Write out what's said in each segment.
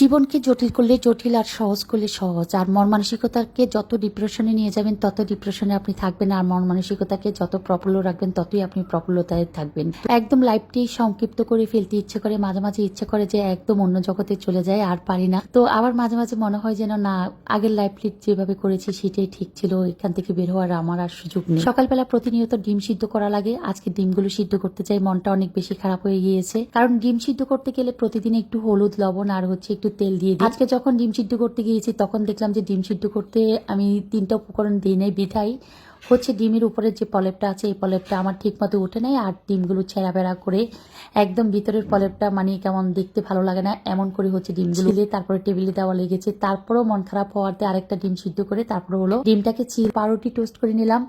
জীবনকে জটিল করলে জটিল আর সহজ করলে সহজ। আর মন মানসিকতাকে যত ডিপ্রেশনে নিয়ে যাবেন, তত ডিপ্রেশনে আপনি থাকবেন। আর মন মানসিকতাকে যত প্রফুল্ল রাখবেন, ততই আপনি প্রফুল্লতায় থাকবেন। একদম লাইফটি সংক্ষিপ্ত করে ফেলতে ইচ্ছে করে, মাঝে মাঝে ইচ্ছে করে যে একদম অন্য জগতে চলে যায়, আর পারি না। তো আবার মাঝে মাঝে মনে হয় যেন, না, আগের লাইফটি যেভাবে করেছি, সেটাই ঠিক ছিল। এখান থেকে বের হওয়ার আমার আর সুযোগ নেই। সকালবেলা প্রতিনিয়ত ডিম সিদ্ধ করা লাগে। আজকে ডিমগুলো সিদ্ধ করতে চাই, মনটা অনেক বেশি খারাপ হয়ে গিয়েছে। কারণ ডিম সিদ্ধ করতে গেলে প্রতিদিন একটু হলুদ, লবণ, আর হচ্ছে একটু তেল দিয়ে দিই। আজকে যখন ডিম সিদ্ধ করতে গিয়েছি, তখন দেখলাম যে ডিম সিদ্ধ করতে আমি তিনটা উপকরণ দিই বিধাই হচ্ছে ডিমের উপরে যে পলেপটা আছে এই পলেপটা আমার ঠিক মতো উঠে নেয় আর ডিমগুলো ছেঁড়া বেড়া করে একদম ভিতরের পলেপটা মানে কেমন দেখতে ভালো লাগে না এমন করে হচ্ছে ডিমগুলো দিয়ে তারপরে টেবিলে দেওয়া লেগেছে। তারপরেও মন খারাপ হওয়াতে আরেকটা ডিম সিদ্ধ করে তারপরে হলো ডিমটাকে চির পাউরুটি টোস্ট করে নিলাম।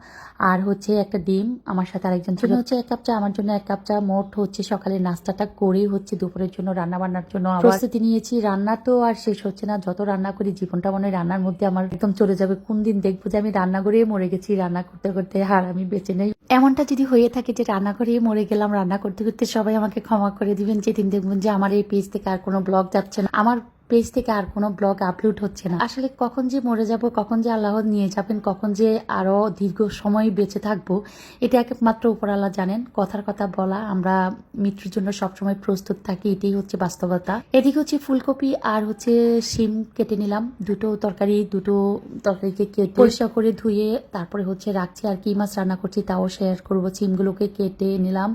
আর হচ্ছে একটা ডিম আমার সাথে আরেকজন ছিল। হচ্ছে এক কাপ চা আমার জন্য এক কাপ চা মোট হচ্ছে সকালে নাস্তাটা করেই হচ্ছে দুপুরের জন্য রান্না বান্নার জন্য প্রস্তুতি নিয়েছি। রান্না তো আর শেষ হচ্ছে না যত রান্না করি জীবনটা মনে হয় রান্নার মধ্যে আমার একদম চলে যাবে। কোন দিন দেখব যে আমি রান্না করেই মরে গেছি রান্না করতে করতে হার আমি বেঁচে নেই। এমনটা যদি হয়ে থাকে যে রান্না করে মরে গেলাম, রান্না করতে করতে সবাই আমাকে ক্ষমা করে দিবেন। যেদিন দেখবেন যে আমার এই পেজ থেকে আর কোনো ব্লগ যাচ্ছে না। আমার পেজ থেকে আর কোনো ব্লগ আপলোড হচ্ছে না। আসলে কখন যে মরে যাব, কখন যে আল্লাহ নিয়ে যাবেন, কখন যে আরও দীর্ঘ সময় বেঁচে থাকব, এটা একমাত্র উপরাল্লাহ জানেন। কথার কথা বলা, আমরা মৃত্যুর জন্য সবসময় প্রস্তুত থাকি, এটাই হচ্ছে বাস্তবতা। এদিকে হচ্ছে ফুলকপি আর হচ্ছে শিম কেটে নিলাম। দুটো তরকারি, দুটো তরকারিকে কেটে পরিষ্কার করে ধুয়ে তারপরে হচ্ছে রাখছি আর কি। মাছ রান্না করছি, তাও শেয়ার করব। সিমগুলোকে কেটে নিলাম।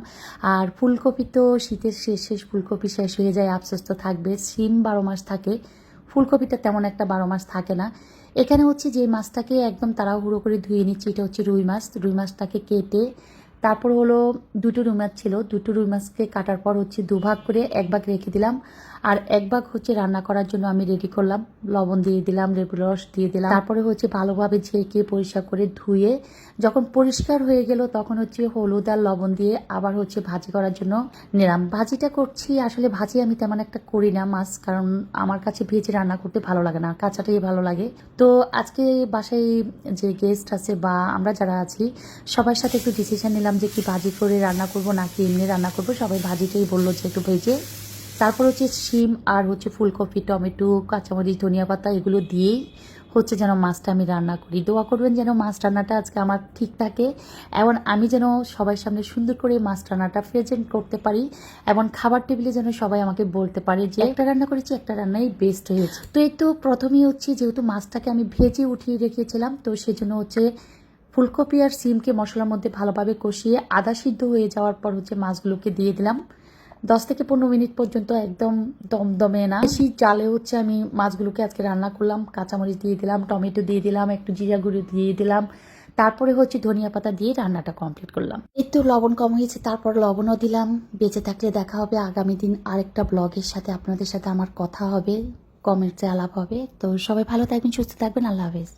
আর ফুলকপি তো শীতের শেষ শেষ ফুলকপি শেষ হয়ে যায়, আফসোস তো থাকবে। সিম বারো মাস থাকে ফুলকপিটা তেমন একটা বারো মাস থাকে না। এখানে হচ্ছে যে মাছটাকে একদম তাড়াহুড়ো করে ধুয়ে নিচ্ছি, এটা হচ্ছে রুই মাছ। রুই মাছটাকে কেটে তারপর হলো দুটো রুই মাছ ছিল। দুটো রুই মাছকে কাটার পর হচ্ছে দুভাগ করে এক ভাগ রেখে দিলাম। আর এক ভাগ হচ্ছে রান্না করার জন্য আমি রেডি করলাম। লবণ দিয়ে দিলাম লেবু রস দিয়ে দিলাম। তারপরে হচ্ছে ভালোভাবে ঝেঁকে পরিষ্কার করে ধুয়ে যখন পরিষ্কার হয়ে গেল তখন হচ্ছে হলুদ আর লবণ দিয়ে আবার হচ্ছে ভাজি করার জন্য নিলাম। ভাজিটা করছি, আসলে ভাজি আমি তেমন একটা করি না মাছ, কারণ আমার কাছে ভেজে রান্না করতে ভালো লাগে না, কাঁচাটাই ভালো লাগে। তো আজকে বাসায় যে গেস্ট আছে বা আমরা যারা আছি, সবার সাথে একটু ডিসিশন নিলাম যে কি ভাজি করে রান্না করব নাকি এমনি রান্না করব? সবাই ভাজিটাই বলল যে একটু ভেজে। তারপর হচ্ছে শিম আর হচ্ছে ফুলকপি, টমেটো, কাঁচামরিচ, ধনিয়া পাতা এগুলো দিয়েই হচ্ছে যেন মাছটা আমি রান্না করি। দোয়া করবেন যেন মাছ রান্নাটা আজকে আমার ঠিক থাকে এবং আমি যেন সবার সামনে সুন্দর করে মাছ রান্নাটা প্রেজেন্ট করতে পারি এবং খাবার টেবিলে যেন সবাই আমাকে বলতে পারে যে একটা রান্না করেছি, একটা রান্নাই বেস্ট হয়েছে। তো এই তো প্রথমেই হচ্ছে যেহেতু মাছটাকে আমি ভেজে উঠিয়ে রেখেছিলাম, তো সেজন্য হচ্ছে ফুলকপি আর সিমকে মশলার মধ্যে ভালোভাবে কষিয়ে আদা সিদ্ধ হয়ে যাওয়ার পর হচ্ছে মাছগুলোকে দিয়ে দিলাম। দশ থেকে পনেরো মিনিট পর্যন্ত একদম দমদমে না। বেশি জালে হচ্ছে আমি মাছগুলোকে আজকে রান্না করলাম। কাঁচামরিচ দিয়ে দিলাম, টমেটো দিয়ে দিলাম, একটু জিরা গুঁড়ো দিয়ে দিলাম। তারপরে হচ্ছে ধনিয়া পাতা দিয়ে রান্নাটা কমপ্লিট করলাম। একটু লবণ কম হয়েছে, তারপর লবণও দিলাম। বেঁচে থাকলে দেখা হবে আগামী দিন আরেকটা ব্লগের সাথে, আপনাদের সাথে আমার কথা হবে কমেন্টসে আলাপ হবে। তো সবাই ভালো থাকবেন, সুস্থ থাকবেন, আল্লাহ হাফেজ।